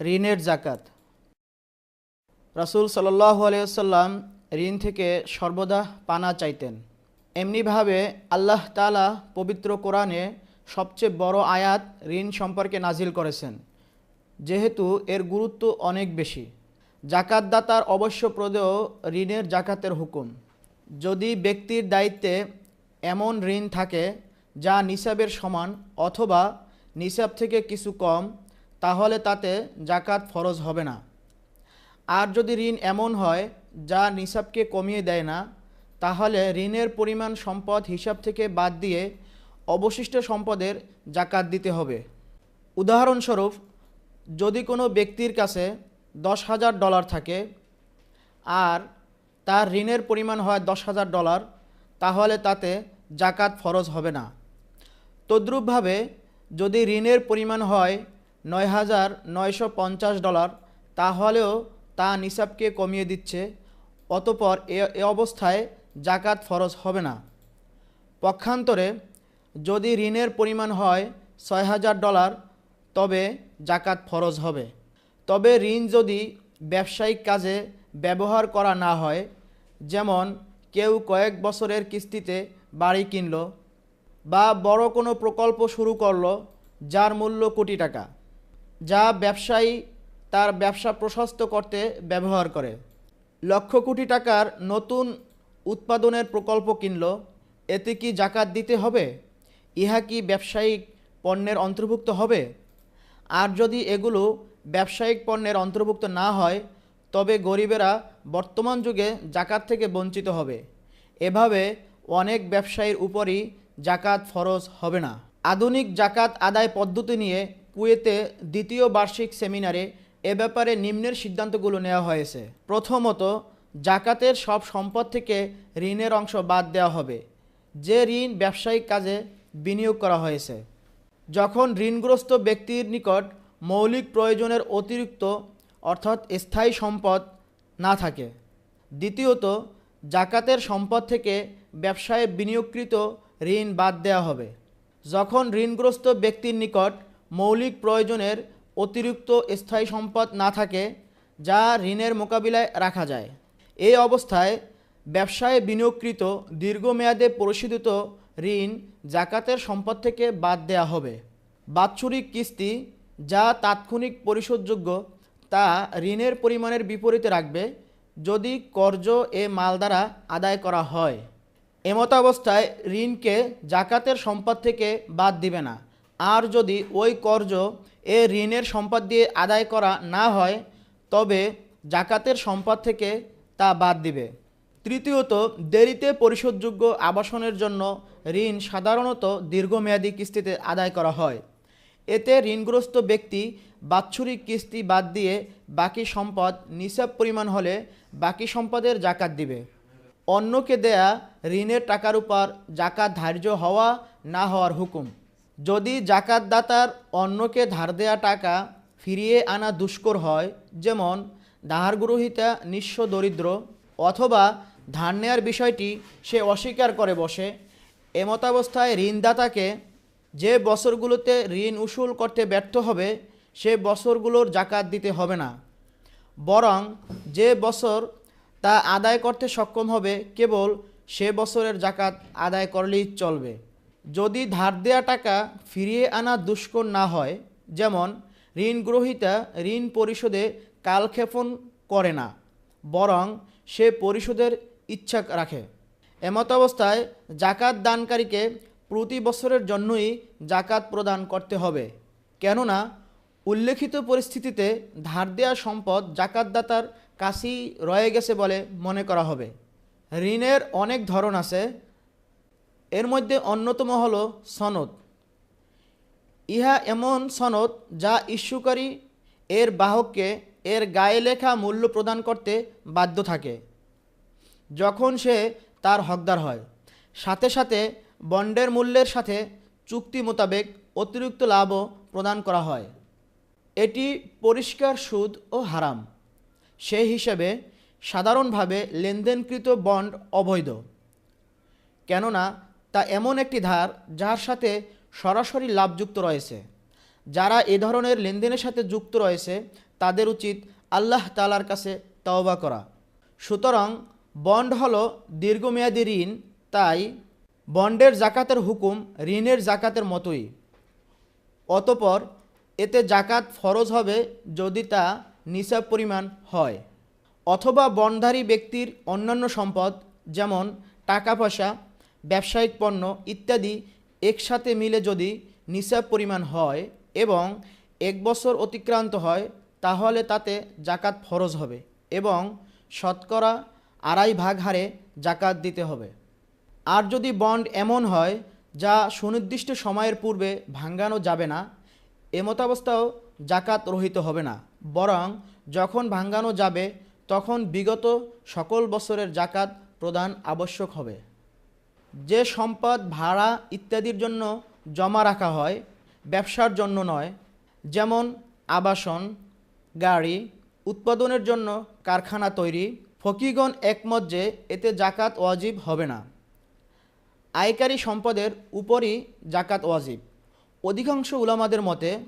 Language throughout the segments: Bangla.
ঋণের জাকাত রাসূল আলিয়াল্লাম ঋণ থেকে সর্বদা পানা চাইতেন। এমনিভাবে আল্লাহ তালা পবিত্র কোরআনে সবচেয়ে বড় আয়াত ঋণ সম্পর্কে নাজিল করেছেন, যেহেতু এর গুরুত্ব অনেক বেশি। জাকাতদাতার অবশ্য প্রদেয় ঋণের জাকাতের হুকুম। যদি ব্যক্তির দায়িত্বে এমন ঋণ থাকে, যা নিসাবের সমান অথবা নিসাব থেকে কিছু কম তাহলে তাতে জাকাত ফরজ হবে না। আর যদি ঋণ এমন হয়, যা নিসাবকে কমিয়ে দেয় না, তাহলে ঋণের পরিমাণ সম্পদ হিসাব থেকে বাদ দিয়ে অবশিষ্ট সম্পদের জাকাত দিতে হবে। উদাহরণস্বরূপ, যদি কোনো ব্যক্তির কাছে দশ হাজার ডলার থাকে আর তার ঋণের পরিমাণ হয় দশ হাজার ডলার, তাহলে তাতে জাকাত ফরজ হবে না। তদ্রূপভাবে যদি ঋণের পরিমাণ হয় নয় হাজার নয়শো পঞ্চাশ ডলার, তাহলেও তা নিসাবকে কমিয়ে দিচ্ছে, অতপর এ অবস্থায় জাকাত ফরজ হবে না। পক্ষান্তরে যদি ঋণের পরিমাণ হয় ছয় হাজার ডলার, তবে জাকাত ফরজ হবে। তবে ঋণ যদি ব্যবসায়িক কাজে ব্যবহার করা না হয়, যেমন কেউ কয়েক বছরের কিস্তিতে বাড়ি কিনল বা বড় কোনো প্রকল্প শুরু করল, যার মূল্য কোটি টাকা। যা ব্যবসায়ী তার ব্যবসা প্রশস্ত করতে ব্যবহার করে। লক্ষ কোটি টাকার নতুন উৎপাদনের প্রকল্প কিনল। এতে কি জাকাত দিতে হবে? ইহা কি ব্যবসায়িক পণ্যের অন্তর্ভুক্ত হবে? আর যদি এগুলো ব্যবসায়িক পণ্যের অন্তর্ভুক্ত না হয়, তবে গরিবেরা বর্তমান যুগে জাকাত থেকে বঞ্চিত হবে। এভাবে অনেক ব্যবসায়ীর উপরই জাকাত ফরজ হবে না। আধুনিক জাকাত আদায় পদ্ধতি নিয়ে কুয়েতে দ্বিতীয় বার্ষিক সেমিনারে এ ব্যাপারে নিম্নের সিদ্ধান্তগুলো নেওয়া হয়েছে। প্রথমত, জাকাতের সব সম্পদ থেকে ঋণের অংশ বাদ দেওয়া হবে, যে ঋণ ব্যবসায়িক কাজে বিনিয়োগ করা হয়েছে। যখন ঋণগ্রস্ত ব্যক্তির নিকট মৌলিক প্রয়োজনের অতিরিক্ত, অর্থাৎ স্থায়ী সম্পদ না থাকে। দ্বিতীয়ত, জাকাতের সম্পদ থেকে ব্যবসায় বিনিয়োগকৃত ঋণ বাদ দেওয়া হবে। যখন ঋণগ্রস্ত ব্যক্তির নিকট মৌলিক প্রয়োজনের অতিরিক্ত স্থায়ী সম্পদ না থাকে, যা ঋণের মোকাবিলায় রাখা যায়। এই অবস্থায় ব্যবসায় বিনিয়োগকৃত দীর্ঘমেয়াদে পরিশোধিত ঋণ জাকাতের সম্পদ থেকে বাদ দেওয়া হবে। বাৎসরিক কিস্তি যা তাৎক্ষণিক পরিশোধযোগ্য, তা ঋণের পরিমাণের বিপরীতে রাখবে যদি কর্জ এ মাল দ্বারা আদায় করা হয়। এমতাবস্থায় ঋণকে জাকাতের সম্পদ থেকে বাদ দিবে না। আর যদি ওই কর্জ এ ঋণের সম্পদ দিয়ে আদায় করা না হয়, তবে জাকাতের সম্পদ থেকে তা বাদ দিবে। তৃতীয়ত, দেরিতে পরিশোধযোগ্য আবাসনের জন্য ঋণ সাধারণত দীর্ঘমেয়াদী কিস্তিতে আদায় করা হয়। এতে ঋণগ্রস্ত ব্যক্তি বাৎসরিক কিস্তি বাদ দিয়ে বাকি সম্পদ নিসাব পরিমাণ হলে বাকি সম্পদের জাকাত দিবে। অন্যকে দেয়া ঋণের টাকার উপর জাকাত ধার্য হওয়া না হওয়ার হুকুম। যদি জাকাতদাতার অন্যকে ধার দেয়া টাকা ফিরিয়ে আনা দুষ্কর হয়, যেমন ধার নিঃস্ব দরিদ্র অথবা ধার নেয়ার বিষয়টি সে অস্বীকার করে বসে, এমতাবস্থায় ঋণদাতাকে যে বছরগুলোতে ঋণ উসুল করতে ব্যর্থ হবে, সে বছরগুলোর জাকাত দিতে হবে না। বরং যে বছর তা আদায় করতে সক্ষম হবে, কেবল সে বছরের জাকাত আদায় করলেই চলবে। যদি ধার দেয়া টাকা ফিরিয়ে আনা দুষ্কর না হয়, যেমন ঋণ গ্রহীতা ঋণ পরিশোধে কালক্ষেপণ করে না, বরং সে পরিশোধের ইচ্ছা রাখে। এমত অবস্থায় জাকাত দানকারীকে প্রতি বছরের জন্যই জাকাত প্রদান করতে হবে, কেননা উল্লেখিত পরিস্থিতিতে ধার দেওয়া সম্পদ জাকাতদাতার কাছেই রয়ে গেছে বলে মনে করা হবে। ঋণের অনেক ধরন আছে এর মধ্যে অন্যতম হলো সনদ। ইহা এমন সনদ যা ইস্যুকারী এর বাহককে এর গায়ে লেখা মূল্য প্রদান করতে বাধ্য থাকে। যখন সে তার হকদার হয়, সাথে সাথে বন্ডের মূল্যের সাথে চুক্তি মোতাবেক অতিরিক্ত লাভও প্রদান করা হয়। এটি পরিষ্কার সুদ ও হারাম। সেই হিসেবে সাধারণভাবে লেনদেনকৃত বন্ড অবৈধ। কেননা তা এমন একটি ধার যার সাথে সরাসরি লাভযুক্ত রয়েছে। যারা এ ধরনের লেনদেনের সাথে যুক্ত রয়েছে, তাদের উচিত আল্লাহ তালার কাছে তওবা করা। সুতরাং বন্ড হলো দীর্ঘমেয়াদী ঋণ, তাই বন্ডের জাকাতের হুকুম ঋণের জাকাতের মতোই। অতপর এতে জাকাত ফরজ হবে যদি তা নিসাব পরিমাণ হয়, অথবা বন্ডধারী ব্যক্তির অন্যান্য সম্পদ, যেমন টাকা পয়সা ব্যবসায়িক পণ্য ইত্যাদি একসাথে মিলে যদি নিসাব পরিমাণ হয় এবং এক বছর অতিক্রান্ত হয়, তাহলে তাতে জাকাত ফরজ হবে এবং শতকরা আড়াই ভাগ হারে জাকাত দিতে হবে। আর যদি বন্ড এমন হয় যা সুনির্দিষ্ট সময়ের পূর্বে ভাঙ্গানো যাবে না এমতাবস্থাও জাকাত রহিত হবে না। বরং যখন ভাঙ্গানো যাবে, তখন বিগত সকল বছরের জাকাত প্রদান আবশ্যক হবে। যে সম্পদ, ভাড়া ইত্যাদির জন্য জমা রাখা হয়, ব্যবসার জন্য নয়, যেমন আবাসন, গাড়ি, উৎপাদনের জন্য কারখানা তৈরি। ফকিগণ একমত যে এতে জাকাত ওয়াজিব হবে না। আয়কারী সম্পদের উপরই জাকাত ওয়াজিব। অধিকাংশ উলামাদের মতে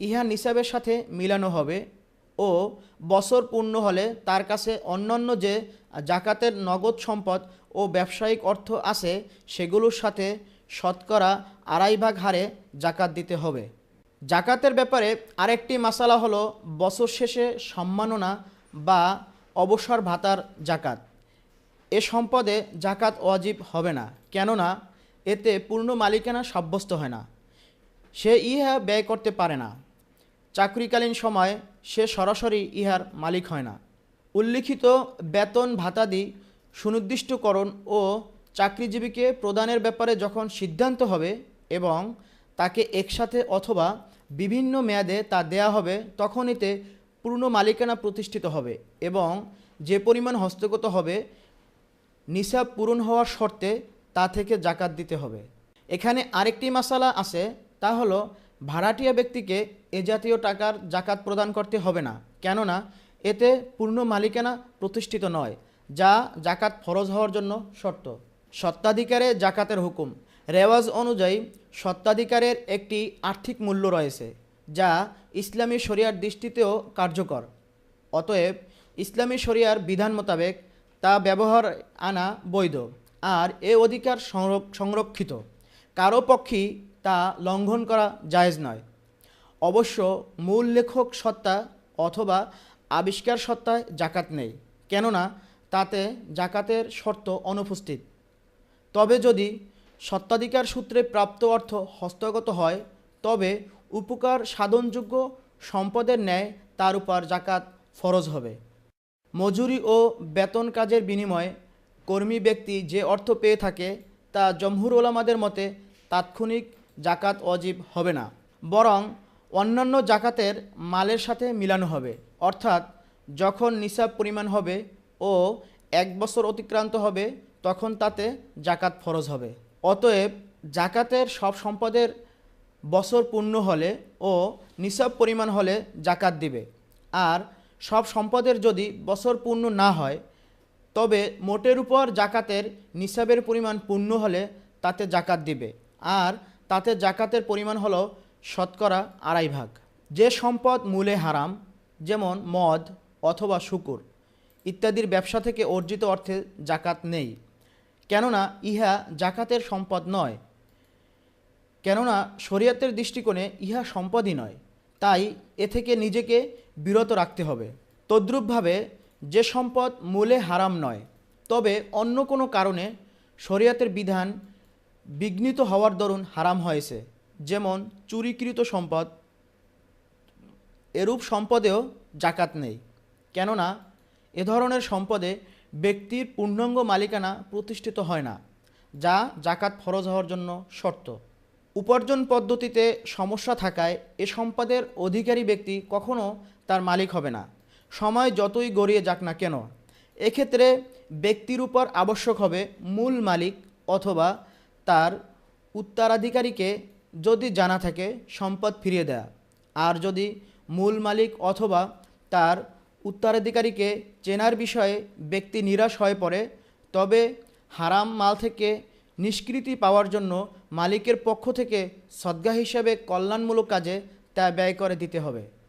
ইহা নিসাবের সাথে মিলানো হবে। ও বছর পূর্ণ হলে তার কাছে অন্যান্য যে জাকাতের নগদ সম্পদ ও ব্যবসায়িক অর্থ আছে, সেগুলোর সাথে শতকরা আড়াই ভাগ হারে জাকাত দিতে হবে। জাকাতের ব্যাপারে আরেকটি মাসালা হলো বছর শেষে সম্মাননা বা অবসর ভাতার জাকাত। এ সম্পদে জাকাত ওয়াজিব হবে না, কেননা এতে পূর্ণ মালিকানা সাব্যস্ত হয় না। সে ইহা ব্যয় করতে পারে না। চাকরিকালীন সময় সে সরাসরি ইহার মালিক হয় না। উল্লিখিত বেতন ভাতাদি সুনির্দিষ্টকরণ ও চাকরিজীবীকে প্রদানের ব্যাপারে যখন সিদ্ধান্ত হবে এবং তাকে একসাথে অথবা বিভিন্ন মেয়াদে তা দেয়া হবে তখন এতে পূর্ণ মালিকানা প্রতিষ্ঠিত হবে এবং যে পরিমাণ হস্তগত হবে, নিসাব পূরণ হওয়ার শর্তে তা থেকে জাকাত দিতে হবে। এখানে আরেকটি মশালা আছে, তা হলো ভাড়াটিয়া ব্যক্তিকে এ জাতীয় টাকার জাকাত প্রদান করতে হবে না। কেননা, এতে পূর্ণ মালিকানা প্রতিষ্ঠিত নয়, যা জাকাত ফরজ হওয়ার জন্য শর্ত। সত্ত্বাধিকারে জাকাতের হুকুম। রেওয়াজ অনুযায়ী সত্ত্বাধিকারের একটি আর্থিক মূল্য রয়েছে, যা ইসলামী শরিয়ার দৃষ্টিতেও কার্যকর। অতএব, ইসলামী শরিয়ার বিধান মোতাবেক তা ব্যবহার আনা বৈধ, আর এ অধিকার সংরক্ষিত। কারও পক্ষেই তা লঙ্ঘন করা জায়েজ নয়। অবশ্য মূল লেখক সত্তা অথবা আবিষ্কার সত্তায় জাকাত নেই, কেননা তাতে জাকাতের শর্ত অনুপস্থিত। তবে যদি সত্ত্বাধিকার সূত্রে প্রাপ্ত অর্থ হস্তগত হয়, তবে উপকার সাধনযোগ্য সম্পদের ন্যায় তার উপর জাকাত ফরজ হবে। মজুরি ও বেতন কাজের বিনিময়ে কর্মী ব্যক্তি যে অর্থ পেয়ে থাকে তা জমহুর ওলামাদের মতে তাৎক্ষণিক জাকাত অজীব হবে না, বরং অন্যান্য জাকাতের মালের সাথে মিলানো হবে। অর্থাৎ, যখন নিসাব পরিমাণ হবে ও এক বছর অতিক্রান্ত হবে, তখন তাতে জাকাত ফরজ হবে। অতএব, জাকাতের সব সম্পদের বছর পূর্ণ হলে ও নিসাব পরিমাণ হলে জাকাত দিবে। আর সব সম্পদের যদি বছর পূর্ণ না হয়, তবে মোটের উপর জাকাতের নিসাবের পরিমাণ পূর্ণ হলে তাতে জাকাত দিবে। আর তাতে জাকাতের পরিমাণ হলো শতকরা আড়াই ভাগ। যে সম্পদ মূলে হারাম, যেমন মদ অথবা শুকুর, ইত্যাদির ব্যবসা থেকে অর্জিত অর্থে জাকাত নেই। কেননা ইহা জাকাতের সম্পদ নয়। কেননা শরীয়তের দৃষ্টিকোণে ইহা সম্পদই নয়। তাই এ থেকে নিজেকে বিরত রাখতে হবে। তদ্রূপভাবে যে সম্পদ মূলে হারাম নয়, তবে অন্য কোনো কারণে শরীয়তের বিধান বিঘ্নিত হওয়ার দরুন হারাম হয়েছে। যেমন চুরিকৃত সম্পদ, এরূপ সম্পদেও জাকাত নেই। কেননা, এ ধরনের সম্পদে ব্যক্তির পূর্ণাঙ্গ মালিকানা প্রতিষ্ঠিত হয় না, যা জাকাত ফরজ হওয়ার জন্য শর্ত। উপার্জন পদ্ধতিতে সমস্যা থাকায় এ সম্পদের অধিকারী ব্যক্তি কখনো তার মালিক হবে না। সময় যতই গড়িয়ে যাক না কেন, এক্ষেত্রে ব্যক্তির উপর আবশ্যক হবে মূল মালিক অথবা তার উত্তরাধিকারীকে যদি জানা থাকে, সম্পদ ফিরিয়ে দেয়া। আর যদি মূল মালিক অথবা তার উত্তরাধিকারীকে চেনার বিষয়ে ব্যক্তি নিরাশ হয়ে পড়ে, তবে হারাম মাল থেকে নিষ্কৃতি পাওয়ার জন্য মালিকের পক্ষ থেকে সদ্গা হিসেবে কল্যাণমূলক কাজে তা ব্যয় করে দিতে হবে।